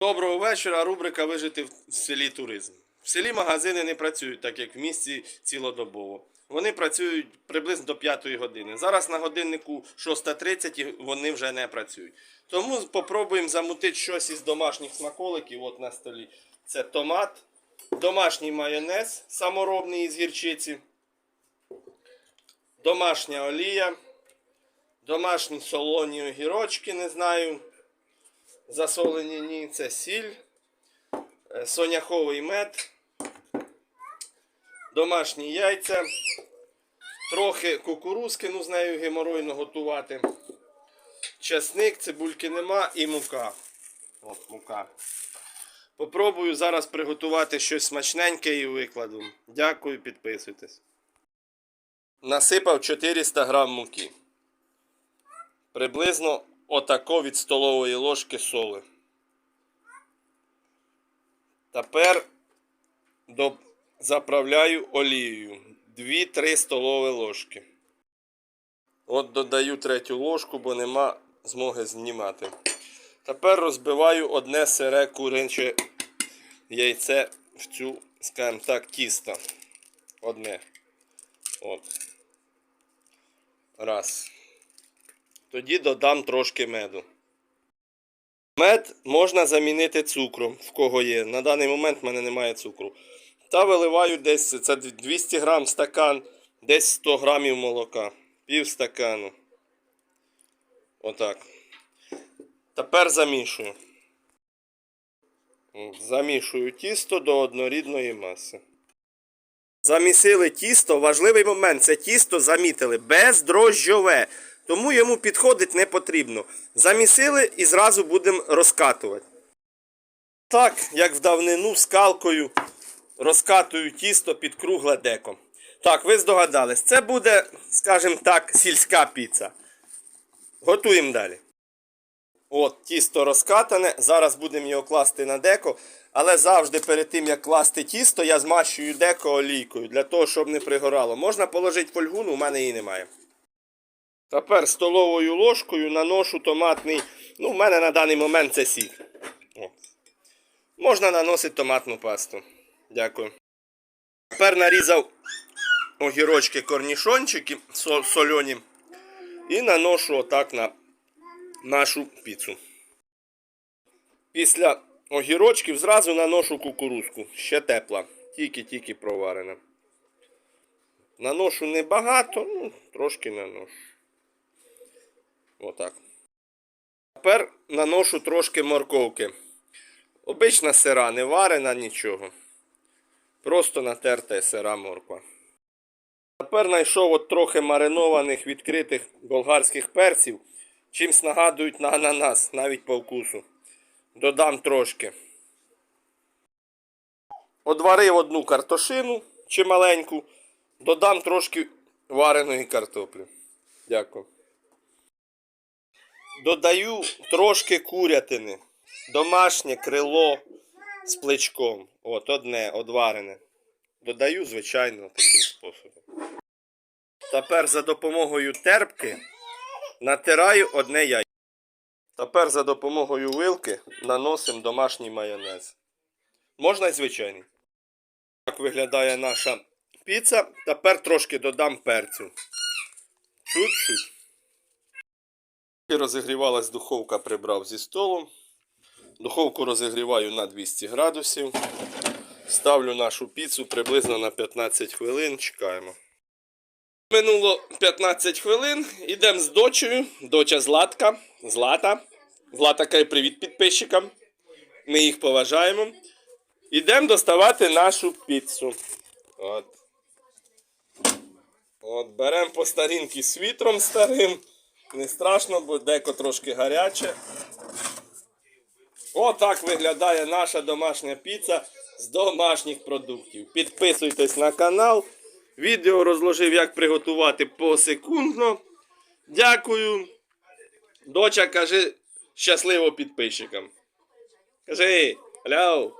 Доброго вечора. Рубрика Вижити в селі туризм. В селі магазини не працюють, так як в місті цілодобово. Вони працюють приблизно до 5 години. Зараз на годиннику 6.30 і вони вже не працюють. Тому спробуємо замутити щось із домашніх смаколиків. От на столі. Це томат, домашній майонез саморобний із гірчиці, домашня олія, домашні солоні огірочки, не знаю. Засолені ні, це сіль, е, соняховий мед, домашні яйця, трохи кукурузки, ну з нею геморойно готувати. Чесник, цибульки нема і мука. От мука. Попробую зараз приготувати щось смачненьке і викладу. Дякую, підписуйтесь. Насипав 400 грам муки. Приблизно отако від столової ложки соли. Тепер заправляю олією 2-3 столові ложки. От додаю третю ложку, бо нема змоги знімати. Тепер розбиваю одне сире куряче яйце в цю, скажімо так, тісто. Одне. От. Раз. Тоді додам трошки меду. Мед можна замінити цукром, в кого є. На даний момент в мене немає цукру. Та виливаю десь це 200 грам стакан, десь 100 грамів молока. Пів стакану. Отак. Тепер замішую. Замішую тісто до однорідної маси. Замісили тісто. Важливий момент. Це тісто замітили бездрожжове. Тому йому підходить не потрібно. Замісили і зразу будемо розкатувати. Так, як в давнину скалкою розкатую тісто під кругле деко. Так, ви здогадались, це буде, скажімо так, сільська піца. Готуємо далі. От, тісто розкатане. Зараз будемо його класти на деко. Але завжди перед тим, як класти тісто, я змащую деко олійкою, для того, щоб не пригорало. Можна положити фольгу, у мене її немає. Тепер столовою ложкою наношу томатний. Ну, в мене на даний момент це сік. О. Можна наносити томатну пасту. Дякую. Тепер нарізав огірочки корнішончики со- сольоні. І наношу отак на нашу піцу. Після огірочків зразу наношу кукурузку. Ще тепла. Тільки-тільки проварена. Наношу небагато, ну, трошки наношу. Отак. Тепер наношу трошки морковки. Обична сира, не варена, нічого. Просто натерта сира морква. Тепер знайшов от трохи маринованих відкритих болгарських перців. Чимсь нагадують на ананас, навіть по вкусу. Додам трошки. Одварив одну картошину чи маленьку. Додам трошки вареної картоплі. Дякую. Додаю трошки курятини. Домашнє крило з плечком. От одне, одварене. Додаю, звичайно, таким способом. Тепер за допомогою терпки натираю одне яйце. Тепер за допомогою вилки наносимо домашній майонез. Можна й звичайний. Так виглядає наша піца. Тепер трошки додам перцю. Чуть-чуть. Розігрівалась духовка, прибрав зі столу. Духовку розігріваю на 200 градусів. Ставлю нашу піцу приблизно на 15 хвилин. Чекаємо. Минуло 15 хвилин. Ідемо з дочею. Доча Златка. Злата. Злата каже привіт підписчикам. Ми їх поважаємо. Ідемо доставати нашу піцу. От. От, беремо по старінки з вітром старим. Не страшно, бо деко трошки гаряче. Отак виглядає наша домашня піца з домашніх продуктів. Підписуйтесь на канал. Відео розложив, як приготувати посекундно. Дякую. Доча каже щасливо підписчикам. Кажи, ляу.